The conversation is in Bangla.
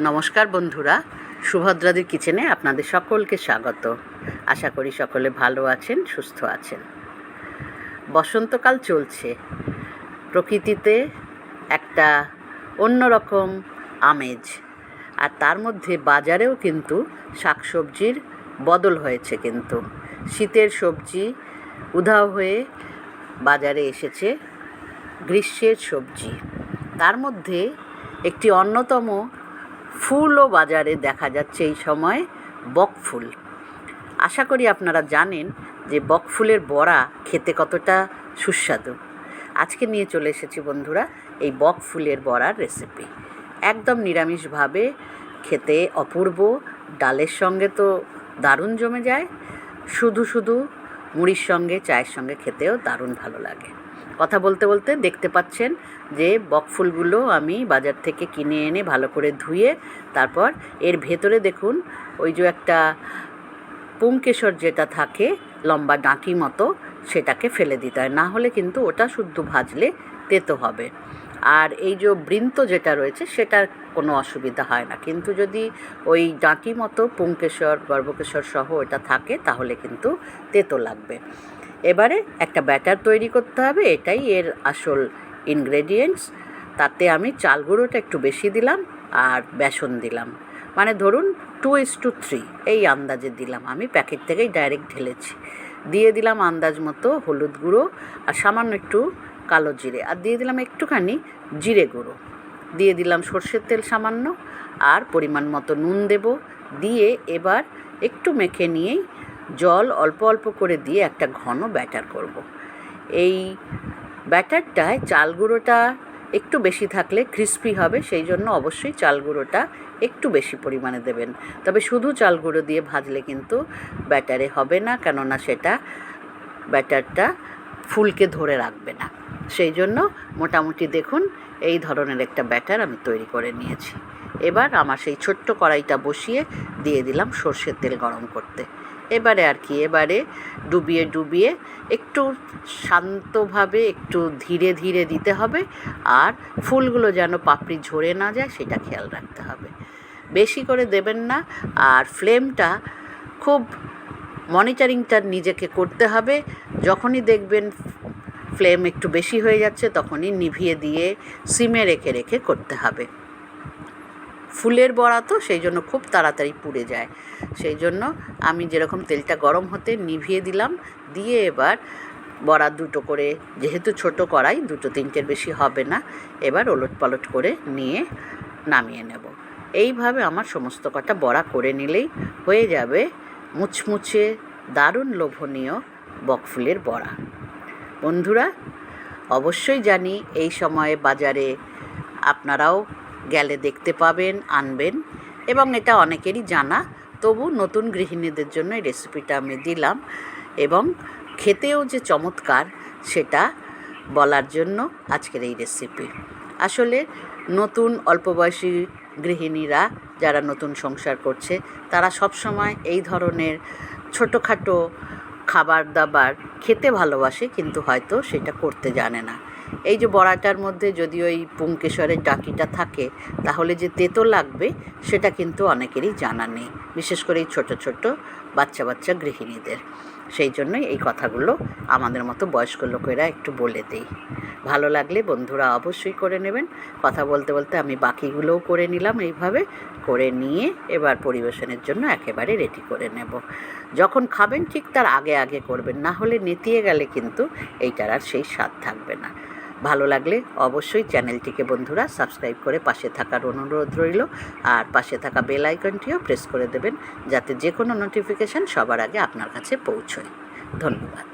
নমস্কার বন্ধুরা, সুভদ্রাদির কিচেনে আপনাদের সকলকে স্বাগত। আশা করি সকলে ভালো আছেন, সুস্থ আছেন। বসন্তকাল চলছে। প্রকৃতিতে একটা অন্যরকম আমেজ। আর তার মধ্যে বাজারেও কিন্তু শাকসবজির বদল হয়েছে কিন্তু। শীতের সবজি উধাও হয়ে বাজারে এসেছে গ্রীষ্মের সবজি। তার মধ্যে একটি অন্যতম ফুলও বাজারে দেখা যাচ্ছে এই সময় বকফুল। আশা করি আপনারা জানেন যে বকফুলের বড়া খেতে কতটা সুস্বাদু। আজকে নিয়ে চলে এসেছি বন্ধুরা এই বকফুলের বড়ার রেসিপি একদম নিরামিষভাবে খেতে অপূর্ব, ডালের সঙ্গে তো দারুণ জমে যায়, শুধু শুধু মুড়ির সঙ্গে, চায়ের সঙ্গে খেতেও দারুণ ভালো লাগে। কথা বলতে বলতে দেখতে পাচ্ছেন যে বকফুলগুলো আমি বাজার থেকে কিনে এনে ভালো করে ধুয়ে তারপর এর ভেতরে দেখুন ওই যে একটা পুংকেশর যেটা থাকে, লম্বা ডাঁটি মতো, সেটাকে ফেলে দিতে হয়। না হলে কিন্তু ওটা শুদ্ধ ভাজলে তেতো হবে। আর এই যে বৃন্ত যেটা রয়েছে, সেটার কোনো অসুবিধা হয় না। কিন্তু যদি ওই ডাঁটি মতো পুংকেশর, গর্ভকেশর সহ ওটা থাকে, তাহলে কিন্তু তেতো লাগবে। এবারে একটা ব্যাটার তৈরি করতে হবে, এটাই এর আসল ইনগ্রেডিয়েন্টস তাতে আমি চাল গুঁড়োটা একটু বেশি দিলাম আর বেসন দিলাম। মানে ধরুন টু ইস টু থ্রি এই আন্দাজে দিলাম। আমি প্যাকেট থেকেই ডাইরেক্ট ঢেলেছি। দিয়ে দিলাম আন্দাজ মতো হলুদ গুঁড়ো আর সামান্য একটু কালো জিরে। আর দিয়ে দিলাম একটুখানি জিরে গুঁড়ো। দিয়ে দিলাম সর্ষের তেল সামান্য আর পরিমাণ মতো নুন দেব। দিয়ে এবার একটু মেখে নিয়েই জল অল্প অল্প করে দিয়ে একটা ঘন ব্যাটার করব। এই ব্যাটারটায় চাল গুঁড়োটা একটু বেশি থাকলে ক্রিস্পি হবে, সেই জন্য অবশ্যই চাল গুঁড়োটা একটু বেশি পরিমাণে দেবেন। তবে শুধু চাল গুঁড়ো দিয়ে ভাজলে কিন্তু ব্যাটারে হবে না, কেননা সেটা ব্যাটারটা ফুলকে ধরে রাখবে না। সেই জন্য মোটামুটি দেখুন, এই ধরনের একটা ব্যাটার আমি তৈরি করে নিয়েছি। এবার আমার সেই ছোট্ট কড়াইটা বসিয়ে দিয়ে দিলাম সর্ষের তেল গরম করতে। এবারে আর কি, এবারে ডুবিয়ে ডুবিয়ে একটু শান্তভাবে একটু ধীরে ধীরে দিতে হবে আর ফুলগুলো যেন পাপড়ি ঝরে না যায় সেটা খেয়াল রাখতে হবে। বেশি করে দেবেন না আর ফ্লেমটা খুব মনিটরিংটা নিজেকে করতে হবে। যখনই দেখবেন ফ্লেম একটু বেশি হয়ে যাচ্ছে তখনই নিভিয়ে দিয়ে সিমে রেখে রেখে করতে হবে। ফুলের বড়া তো, সেই জন্য খুব তাড়াতাড়ি পুড়ে যায়। সেই জন্য আমি যেরকম তেলটা গরম হতে নিভিয়ে দিলাম, দিয়ে এবার বড়া দুটো করে, যেহেতু ছোট কড়াই, দুটো তিনটের বেশি হবে না, এবার ওলট পালট করে নিয়ে নামিয়ে নেব। এইভাবে আমার সমস্ত কটা বড়া করে নিলেই হয়ে যাবে মুচমুচে দারুণ লোভনীয় বকফুলের বড়া। বন্ধুরা, অবশ্যই জানি এই সময়ে বাজারে আপনারাও গেলে দেখতে পাবেন, আনবেন এবং এটা অনেকেরই জানা। তবু নতুন গৃহিণীদের জন্য এই রেসিপিটা আমি দিলাম এবং খেতেও যে চমৎকার সেটা বলার জন্য আজকের এই রেসিপি আসলে নতুন অল্প বয়সী গৃহিণীরা যারা নতুন সংসার করছে, তারা সবসময় এই ধরনের ছোটোখাটো খাবার দাবার খেতে ভালোবাসে কিন্তু হয়তো সেটা করতে জানে না। এই যে বড়াটার মধ্যে যদি ওই পুংকেশরের ডাকিটা থাকে, তাহলে যে তেতো লাগবে, সেটা কিন্তু অনেকেরই জানা নেই, বিশেষ করে এই ছোটো ছোটো বাচ্চা বাচ্চা গৃহিণীদের। সেই জন্যই এই কথাগুলো আমাদের মতো বয়স্ক লোকেরা একটু বলে দেই। ভালো লাগলে বন্ধুরা অবশ্যই করে নেবেন। কথা বলতে বলতে আমি বাকিগুলোও করে নিলাম এইভাবে, করে নিয়ে এবার পরিবেশনের জন্য একেবারে রেডি করে নেব। যখন খাবেন ঠিক তার আগে আগে করবেন, না হলে নেতিয়ে গেলে কিন্তু এইটার আর সেই স্বাদ থাকবে না। ভালো লাগলে অবশ্যই চ্যানেলটিকে বন্ধুরা সাবস্ক্রাইব করে পাশে থাকার অনুরোধ রইল। আর পাশে থাকা বেল আইকনটিও প্রেস করে দেবেন যাতে যে কোনো নোটিফিকেশান সবার আগে আপনার কাছে পৌঁছয়। ধন্যবাদ।